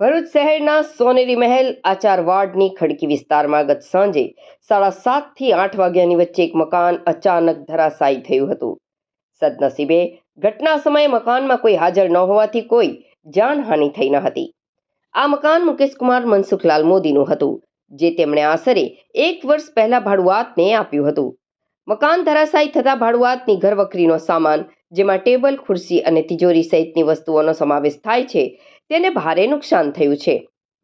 ભરૂચ શહેરના સોનેરી મહેલ આચાર વાર્ડની ખડકી વિસ્તારમાં ગત સાંજે સાડા સાતથી આઠ વાગ્યાની વચ્ચે એક મકાન અચાનક ધરાશાયી થયું હતું. સદનસીબે ઘટના સમયે મકાનમાં કોઈ હાજર ન હોવાથી કોઈ જાનહાનિ થઈ ન હતી. આ મકાન મુકેશકુમાર મનસુખલાલ મોદીનું હતું, જે તેમણે આશરે એક વર્ષ પહેલા ભાડુઆતને આપ્યું હતું. મકાન ધરાશાયી થતા ભાડુઆતની ઘરવખરીનો સામાન, જેમાં ટેબલ, ખુરશી અને તિજોરી સહિતની વસ્તુઓનો સમાવેશ થાય છે તેને ભારે નુકસાન થયું છે.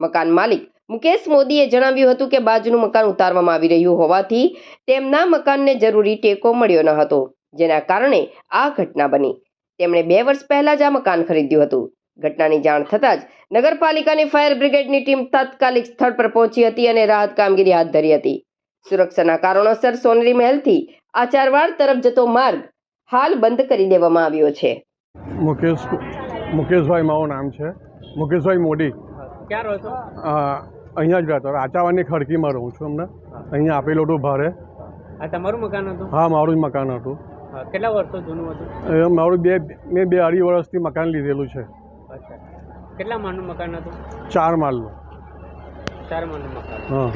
મકાન માલિક મુકેશ મોદીએ જણાવ્યું હતું કે બાજુનું મકાન ઉતારવામાં આવી રહ્યું હોવાથી તેમના મકાનને જરૂરી ટેકો મળ્યો ન હતો, જેના કારણે આ ઘટના બની. તેમણે બે વર્ષ પહેલા જ આ મકાન ખરીદ્યું હતું. ઘટનાની જાણ થતાં જ નગરપાલિકાની ફાયર બ્રિગેડની ટીમ તાત્કાલિક સ્થળ પર પહોંચી હતી અને રાહત કામગીરી હાથ ધરી હતી. સુરક્ષાના કારણોસર સોનરી મહેલથી આચારવાડ તરફ જતો માર્ગ હાલ બંધ કરી દેવામાં આવ્યો છે. મુકેશ મુકેશભાઈ, મારું નામ છે. મુકેશભાઈ મોદી. ક્યાં રહો છો? અહીંયા જ રહેતો. આચાવાની ખડકીમાં રહું છું અમને અહીંયા આપેલું હતું ભાડે આ તમારું મકાન હતું? હા મારું જ મકાન હતું. કેટલા વર્ષો જૂનું હતું? મારું બે મેં બે અઢી વર્ષથી મકાન લીધેલું છે. કેટલા માળનું મકાન હતું? ચાર માળનું. ચાર માળનું મકાન. હા.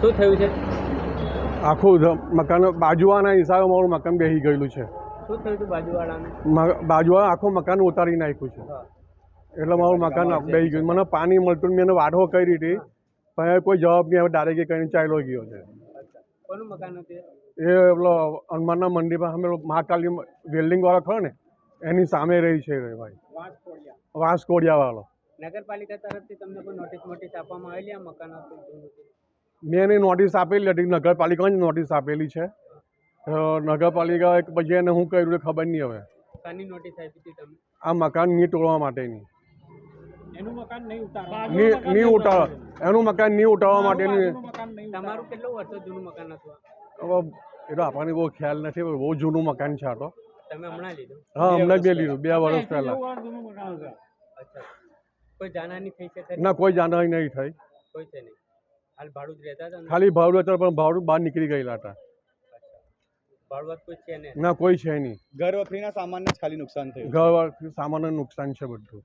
શું થયું છે? આખું મકાન બાજુવાના હિસાબે મારું મકાન બેસી ગયેલું છે. શું થયું હતું બાજુવાળાને? બાજુવાળા આખું મકાન ઉતારી નાખ્યું છે. હા. એટલે મારું મકાન બેસી ગયું. મને પાણી મળતું મેં વાઢો કરી હતી. પણ કોઈ જવાબ નહીં હવે ડાયરેક્ટ કરીને ચાલ્યો ગયો છે. એ? પેલો હનુમાનના મંદિરમાં અમે મહાકાલી વેલ્ડિંગ વાળો ખરો ને એની સામે રહી છે ભાઈ. વાંસ કોડિયા વાળો નગરપાલિકા તરફથી તમને કોઈ નોટિસ મોટિસ આપવામાં આવેલી આ મકાન હતું જૂનું હતું? મેં એની નોટિસ આપેલી હતી નગરપાલિકાની નોટિસ આપેલી છે. નગરપાલિકા પછી એને શું કર્યું ખબર નહીં હવે. નોટિસ આપી હતી તમે આ મકાન નહીં તોડવા માટેની. એનું મકાન નહીં ઉતારવા. નહીં ઉતારવા. એનું મકાન નહીં ઉતારવા માટેની તમારું કેટલું વર્ષો જૂનું મકાન હતું? એ તો આપણને બહુ ખ્યાલ નથી બહુ જૂનું મકાન છે આ તો. તમે હમણાં લીધું? હા હમણાં જ બે લીધું બે વર્ષ પહેલાં. કોઈ જાનહાની થઈ છે ના કોઈ જાણવાની નહીં થઈ. કોઈ છે નહીં. હાલ ભાડું જ રહેતા હતા ખાલી ભાડું હતા પણ ભાવડું બહાર નીકળી ગયેલા હતા. ભાડુઆત કોઈ છે ને? ના કોઈ છે નહીં. ઘર વખરીના સામાનને જ ખાલી નુકસાન થયું. ઘર સામાનનું નુકસાન છે બધું.